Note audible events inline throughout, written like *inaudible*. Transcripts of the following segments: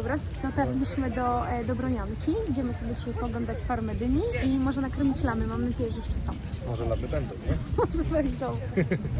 Dobra, dotarliśmy do e, Dobronianki. Idziemy sobie dzisiaj pooglądać farmę dyni i może nakrmić lamy. Mam nadzieję, że jeszcze są. *laughs* Może lamy będą, nie? Może będą.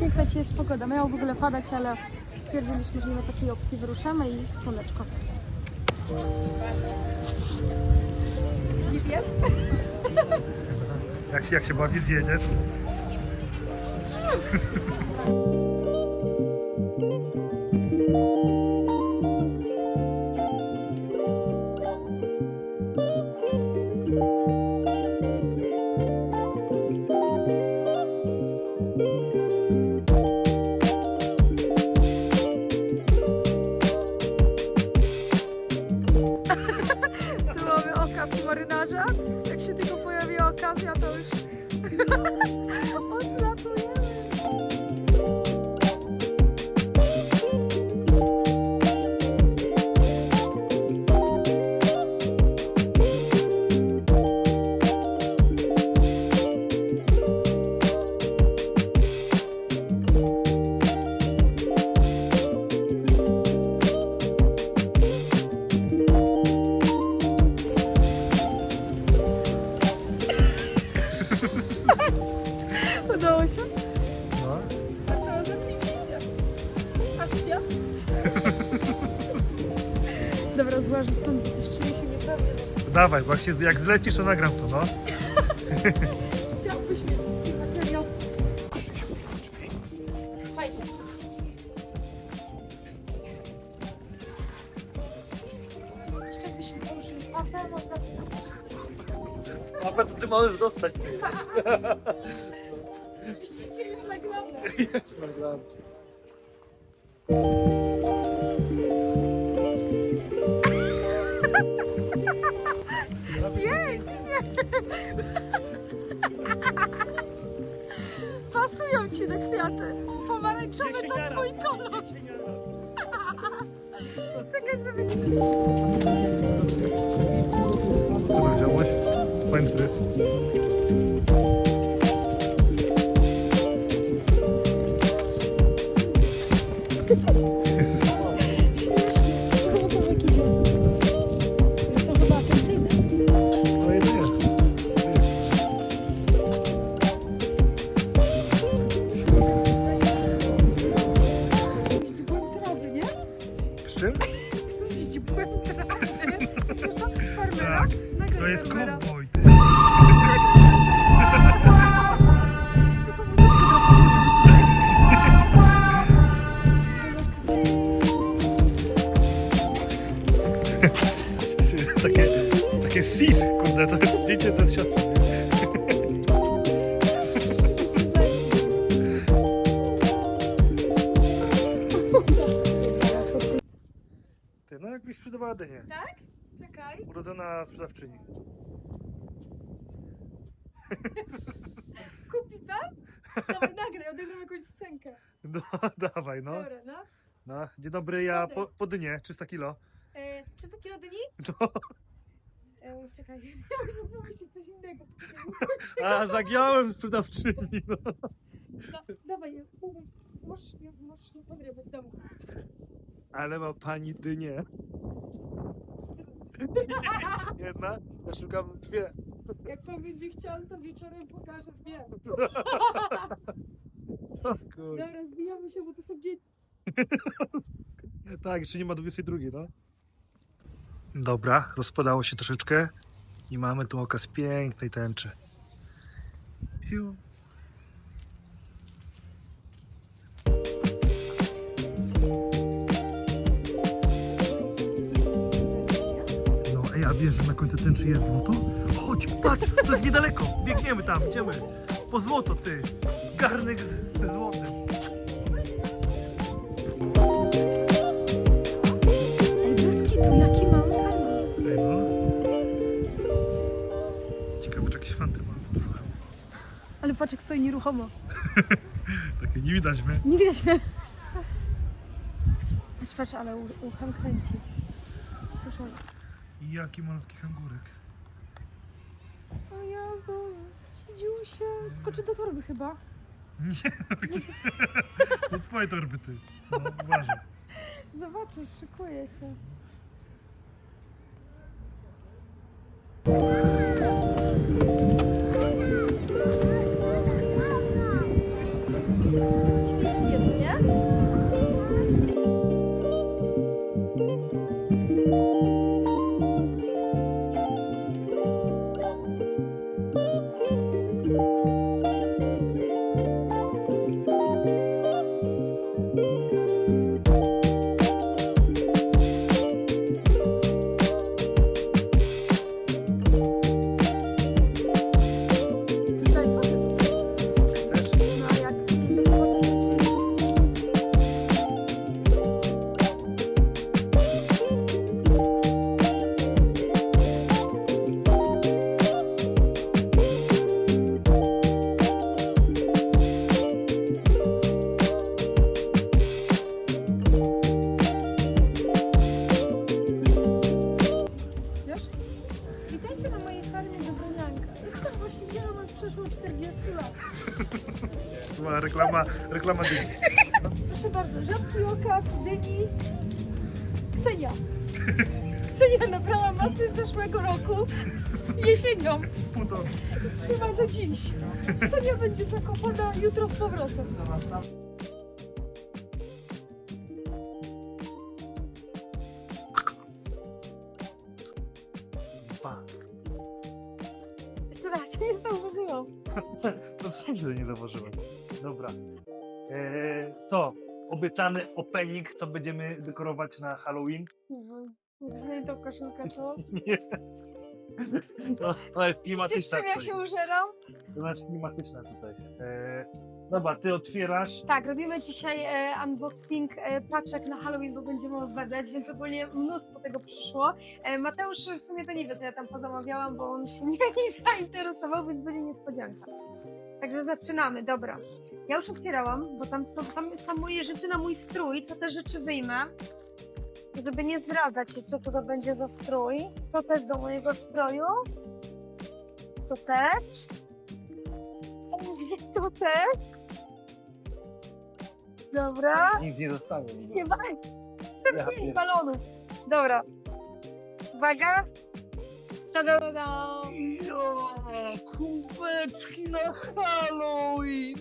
Piękna dzisiaj jest pogoda. Miało w ogóle padać, ale stwierdziliśmy, że nie ma takiej opcji. Wyruszamy i słoneczko. Jak się, jak się bawisz, jedziesz? *laughs* Dawaj, bo jak, się, jak zlecisz, to nagram to, no. Chciałbyś mieć taki materiał. Fajnie. Jeszcze byśmy położyli mapę, można to zabrać. A to ty możesz dostać. Widzicie, jest nagrane. Pięknie! Ci te kwiaty. Pomarańczowy to twój kolor. *laughs* Czekaj, żeby ci... sis, kurde, to jest zdjęcie, to jest ciasto. Ty, no jakbyś sprzedawała dynię. Tak? Czekaj. Urodzona sprzedawczyni. *laughs* Kupi pan? Dawaj, nagraj, odegram jakąś scenkę. No, *laughs* dawaj, no. Dobra, no. no. Dzień dobry, ja po, po dynię, 300 kilo. E, 300 kilo dyni? *laughs* No. E, czekaj, *laughs* ja muszę pomyśleć coś innego. A, zagiąłem sprzedawczyni, no. Da, dawaj, umów. Możesz nie, możesz nie podrywać domu. Ale ma pani dynię. *laughs* Jedna? Ja szukam dwie. Jak pan będzie chciał, to wieczorem pokażę dwie. *laughs* O kurde. Dobra, zbijamy się, bo to są dzieci. Tak, jeszcze nie ma 22, no. Dobra, rozpadało się troszeczkę i mamy tu okaz pięknej tęczy. Fiu. No, ej, a wiesz, że na końcu tęczy jest złoto? Chodź, patrz, to jest niedaleko. Biegniemy tam, idziemy. Po złoto, ty. Garnek ze złotem. Ciekawe, czy jakieś fanty ma. Ale patrz, jak stoi nieruchomo. *laughs* Takie nie widać mnie. Nie widać mnie. Patrz, patrz, ale u- uchem kręci. Słyszę. I jaki malutki kangurek. O Jezus, dzidziusiem. Skoczy do torby chyba. Nie, no *laughs* gdzie? No twoje torby ty. No, uważaj. Zobaczysz, szykuje się. Przeszło 40 lat. Była reklama, reklama dyni. Proszę bardzo, rzadki okaz, dyni, Ksenia. Ksenia nabrała masy z zeszłego roku jesienią. Puto. Trzyma do dziś. Ksenia będzie zakopana jutro z powrotem. *laughs* To co że nie zauważyłem. Dobra. Eee, to obiecany opening, co będziemy dekorować na Halloween. Zmień tą koszulkę, co? *laughs* Nie. To, to jest Widzisz, klimatyczne. czym ja tutaj. się użeram? To jest klimatyczne tutaj. Eee, dobra, ty otwierasz. Tak, robimy dzisiaj e, unboxing e, paczek na Halloween, bo będziemy ozdabiać, więc ogólnie mnóstwo tego przyszło. E, Mateusz w sumie to nie wie, co ja tam pozamawiałam, bo on się *laughs* nie, nie zainteresował, więc będzie niespodzianka. Także zaczynamy, dobra. Ja już otwierałam, bo tam są, tam są moje rzeczy na mój strój, to te rzeczy wyjmę. Żeby nie zdradzać jeszcze, co to będzie za strój. To też do mojego stroju. To też. To też. Dobra. Nic nie zostawię. Nie ma Ja pięć balonów. Dobra. Uwaga. Ta-da-da-da. Jo, kubeczki na Halloween!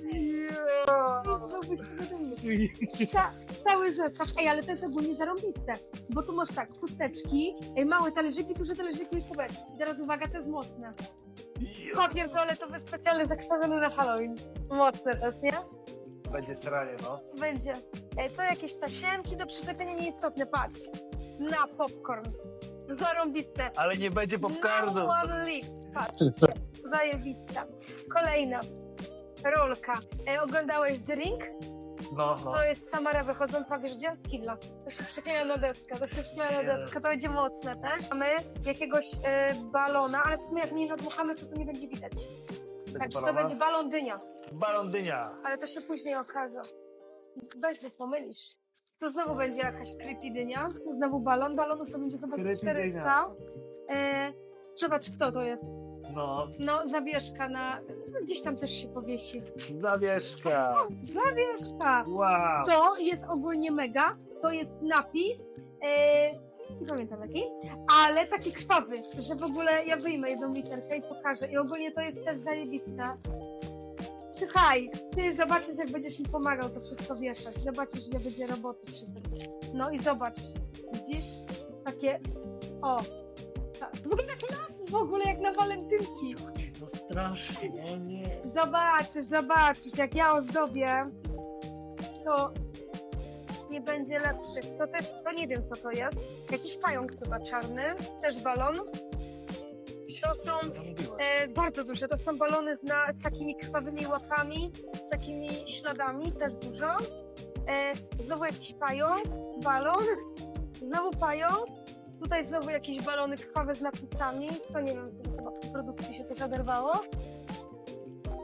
Się. Ca cały zestaw. Ej, ale to jest ogólnie zarąbiste. Bo tu masz tak, chusteczki, ej, małe talerzyki, duże talerzyki i kubeczki. I teraz uwaga, to jest mocne. Papier toaletowy specjalny zakrwawiony na Halloween. Mocne to jest, nie? Będzie stranie, no. Będzie. E, to jakieś tasiemki do przyczepienia nieistotne, patrz. Na popcorn. Zarąbiste. Ale nie będzie popcornu. No one leaves. Patrz. Zajebista. Kolejna. Rolka. E, oglądałeś Drink? No, no. To jest Samara wychodząca, wiesz gdzie? Z kidla. To się przykleja na deskę, to się przykleja na Nie. deskę, to będzie mocne też. Mamy jakiegoś e, balona, ale w sumie jak nie nadmuchamy, to to nie będzie widać. Także to będzie balon dynia, Balon dynia. ale to się później okaże. Weź, bo pomylisz. Tu znowu będzie jakaś creepy dynia, znowu balon, balonów to będzie chyba Creepy 400. E, zobacz kto to jest. No, No, zawieszka na... no, Gdzieś tam też się powiesi. zawieszka. Zawieszka! Wow. To jest ogólnie mega. To jest napis. E, nie pamiętam jaki, ale taki krwawy, że w ogóle ja wyjmę jedną literkę i pokażę. I ogólnie to jest też zajebiste. Słuchaj, ty zobaczysz, jak będziesz mi pomagał to wszystko wieszać. Zobaczysz, ile będzie roboty przy tym. No i zobacz, widzisz? Takie. O! Tak. W ogóle jak w ogóle jak na walentynki. No strasznie, nie. Zobaczysz, zobaczysz, jak ja ozdobię, to nie będzie lepszych. To też, to nie wiem co to jest. Jakiś pająk chyba czarny, też balon. To są e, bardzo duże, to są balony z, na, z takimi krwawymi łapami, z takimi śladami, też dużo. E, znowu jakiś pająk, balon, znowu pająk. Tutaj znowu jakieś balony krwawe z napisami. To nie wiem, chyba w produkcji się też oderwało.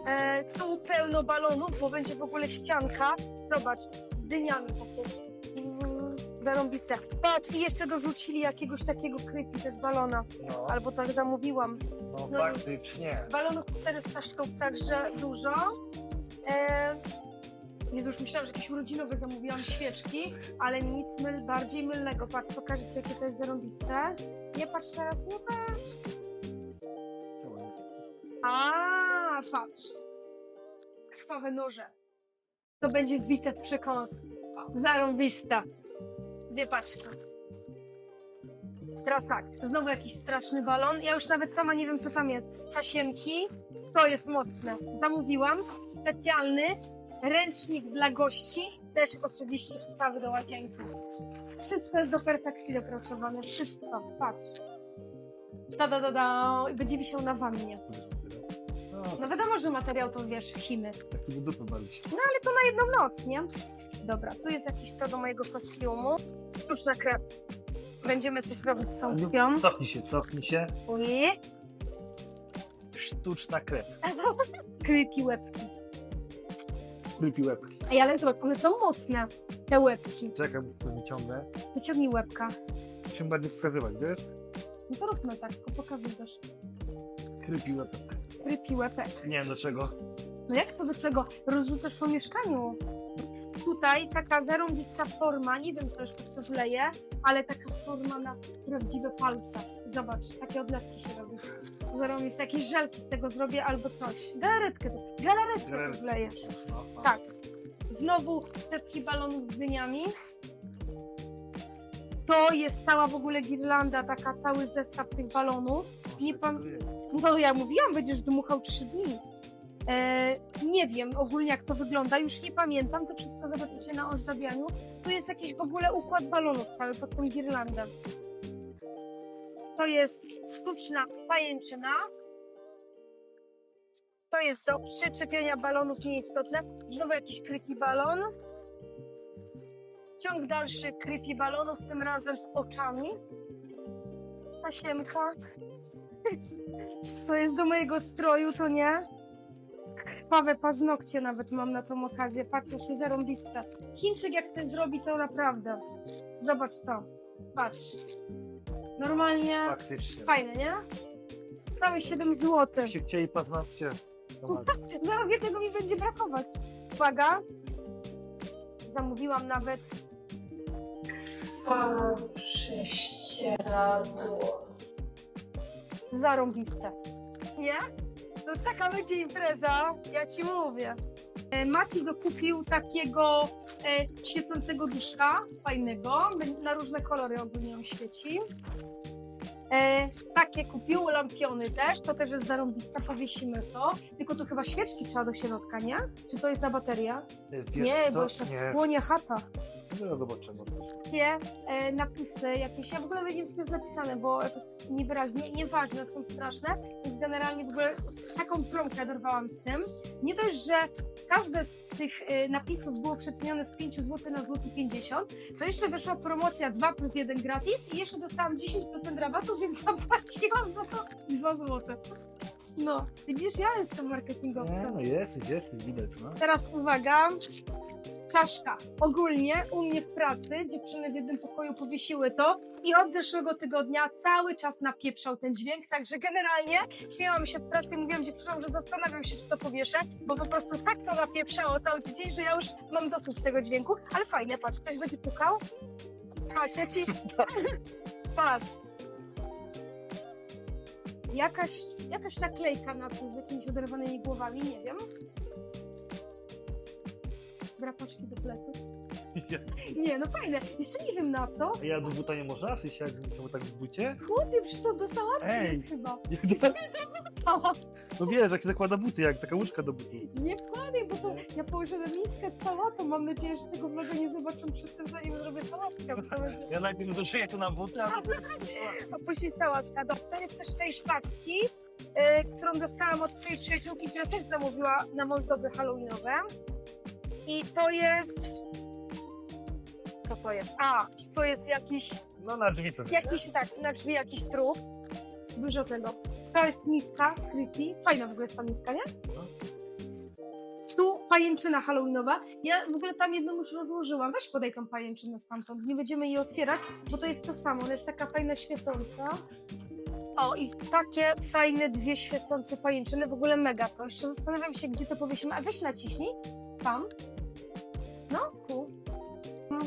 E, tu pełno balonów, bo będzie w ogóle ścianka. Zobacz, z dyniami po prostu. Mm, Zarąbiste. Patrz, i jeszcze dorzucili jakiegoś takiego creepy też balona. No, Albo tak zamówiłam. no no faktycznie. Balonów 400 sztuk, także dużo. E, Jezu, już myślałam, że jakieś urodzinowe zamówiłam świeczki, ale nic myl, bardziej mylnego. Patrz, pokażę Ci, jakie to jest zarąbiste. Nie patrz teraz, nie patrz. A, patrz. Krwawe noże. To będzie wbite w przekąs. Zarąbista. Dwie paczki. Teraz tak, znowu jakiś straszny balon. Ja już nawet sama nie wiem, co tam jest. Tasiemki, to jest mocne. Zamówiłam specjalny ręcznik dla gości. Też oczywiście sprawy do łazienki. Wszystko jest do perfekcji dopracowane. Wszystko. Patrz. Da, da, da, da. I Będzie wisiał na wannie. No wiadomo, że materiał to wiesz, Chiny. Taki bawić. Ale to na jedną noc, nie? Dobra, tu jest jakiś to do mojego kostiumu. Sztuczna krew. Będziemy coś robić z tą krwią. Cofnij się, cofnij się. Ui. Sztuczna krew. *laughs* Krypi łebki. Krypi łeb. Ej, ale zobacz, one są mocne, te łebki. Czekaj, bo to wyciągnę. Wyciągnij łebka. Się bardziej wskazywać, wiesz? No to róbmy tak, tylko pokazujesz. Krypi łeb. Krypi łebek. Nie wiem do czego. No jak to do czego? Rozrzucasz po mieszkaniu. Tutaj taka zarąbista forma, nie wiem, co jeszcze to wleje, ale taka forma na prawdziwe palce. Zobacz, takie odlewki się robi. Zarąbiste, jakieś żelki z tego zrobię albo coś. Galaretkę, galaretkę tu wleję. No, Tak. Znowu setki balonów z dyniami. To jest cała w ogóle girlanda, taka cały zestaw tych balonów. Nie pan- No ja mówiłam, będziesz dmuchał trzy dni. E, nie wiem ogólnie jak to wygląda, już nie pamiętam, to wszystko zobaczycie na ozdabianiu. Tu jest jakiś w ogóle układ balonów cały pod tą girlandę. To jest sztuczna pajęczyna. To jest do przyczepienia balonów nieistotne. Znowu jakiś krypi balon. Ciąg dalszy krypi balonów, tym razem z oczami. Tasiemka. To jest do mojego stroju, to nie? Krwawe paznokcie nawet mam na tą okazję. Patrzcie, jakie zarąbiste. Chińczyk jak chce zrobić, to naprawdę. Zobacz to. Patrz. Normalnie Faktycznie. fajne, nie? Całe 7 zł. się chcieli *laughs* paznokcie. Zaraz jednego mi będzie brakować. Uwaga. Zamówiłam nawet prześcieradło. zarąbiste. Nie? No taka będzie impreza, ja ci mówię. E, Mati dokupił takiego świecącego duszka, fajnego, na różne kolory ogólnie on świeci. E, takie kupił, lampiony też, to też jest zarąbista, powiesimy to. Tylko tu chyba świeczki trzeba do środka, nie? Czy to jest na baterię? Nie, bo jeszcze Nie, spłonie chata. zaraz zobaczymy. Takie e, napisy jakieś, ja w ogóle nie wiem, co to jest napisane, bo niewyraźnie, nieważne, są straszne, więc generalnie w ogóle taką promkę dorwałam z tym. Nie dość, że każde z tych e, napisów było przecenione z 5 zł na złoty 50, to jeszcze wyszła promocja 2 plus 1 gratis i jeszcze dostałam 10% rabatu, więc zapłaciłam za to 2 zł. No, widzisz, ja jestem marketingowcem. No jest, jest, widać, no. Teraz uwaga. Czaszka. Ogólnie u mnie w pracy dziewczyny w jednym pokoju powiesiły to i od zeszłego tygodnia cały czas napieprzał ten dźwięk, także generalnie śmiałam się w pracy i mówiłam dziewczynom, że zastanawiam się, czy to powieszę, bo po prostu tak to napieprzało cały tydzień, że ja już mam dosyć tego dźwięku, ale fajne, patrz, ktoś będzie pukał. Patrz, ja ci... *laughs* Patrz. Jakaś, jakaś naklejka na to z jakimiś oderwanymi głowami, nie wiem. Drapaczki do pleców. *laughs* Nie, no fajne. Jeszcze nie wiem na co. Ja do buta nie można? W sensie jak to tak w bucie? Chłopie, przecież to do sałatki Ej. jest chyba. *laughs* No wiesz, jak się zakłada buty, jak taka łóżka do butu. Nie wkładaj, bo to ja położyłem miskę z sałatą. Mam nadzieję, że tego vloga nie zobaczą przed tym, zanim zrobię sałatkę. bo to będzie- Ja najpierw doszyję to na buty, a potem... *laughs* A później sałatka. Dobra, to jest też część paczki, y, którą dostałam od swojej przyjaciółki, która też zamówiła nam ozdoby halloweenowe. I to jest... Co to jest? A, to jest jakiś No na drzwi pewnie. Jakiś tak, na drzwi jakiś trup. Dużo tego. To jest miska, creepy. Fajna w ogóle jest ta miska, nie? Tu pajęczyna halloweenowa. Ja w ogóle tam jedną już rozłożyłam. Weź podaj tą pajęczynę stamtąd. Nie będziemy jej otwierać, bo to jest to samo. Ona jest taka fajna, świecąca. O, i takie fajne dwie świecące pajęczyny. W ogóle mega to. Jeszcze zastanawiam się, gdzie to powiesimy. A weź naciśnij. Tam. No, tu. No,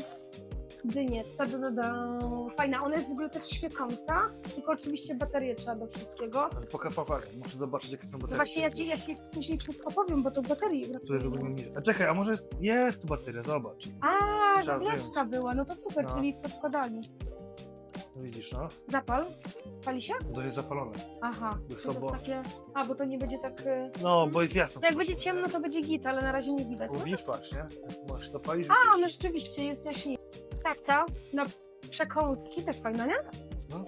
dynię. Ta, da, da, da. Fajna, ona jest w ogóle też świecąca, tylko oczywiście baterię trzeba do wszystkiego. Poka, poka, muszę zobaczyć jakie są No baterie. właśnie, ja ci, ja ci później wszystko powiem, bo to baterii żeby mieć. A czekaj, a może jest, jest tu bateria, zobacz. A, Trzeba była, no to super, No. czyli podkładali. Widzisz, no? Zapal. Pali się? To jest zapalone. Aha. To jest takie... A, bo to nie będzie tak... y, No, bo jest jasno. Jak będzie ciemno, to będzie git, ale na razie nie widać. No to patrz, nie? Możesz to palić. A, no rzeczywiście, jest jaśniej. Tak, co? No, przekąski też fajne, nie? No.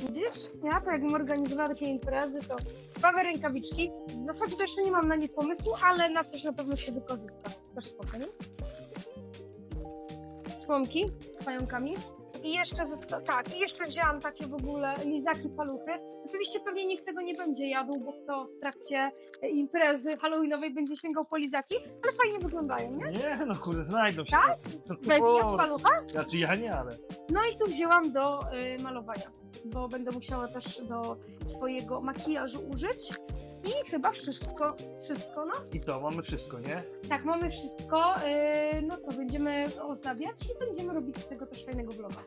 Widzisz? Ja to jakbym organizowała takie imprezy, to mamy rękawiczki. W zasadzie to jeszcze nie mam na nie pomysłu, ale na coś na pewno się wykorzysta. Też spoko, nie? Słomki z pająkami. I jeszcze, tak, i jeszcze wzięłam takie w ogóle lizaki paluchy. Oczywiście pewnie nikt tego nie będzie jadł, bo kto w trakcie e, imprezy halloweenowej będzie sięgał po lizaki, ale fajnie wyglądają, nie? Nie, no kurde, znajdą się. Tak? To, to, Weź to, palucha? Znaczy ja nie, ale... No i tu wzięłam do y, malowania, bo będę musiała też do swojego makijażu użyć. I chyba wszystko, wszystko, no. I to, mamy wszystko, nie? Tak, mamy wszystko. y, no co, będziemy ozdabiać i będziemy robić z tego też fajnego vloga.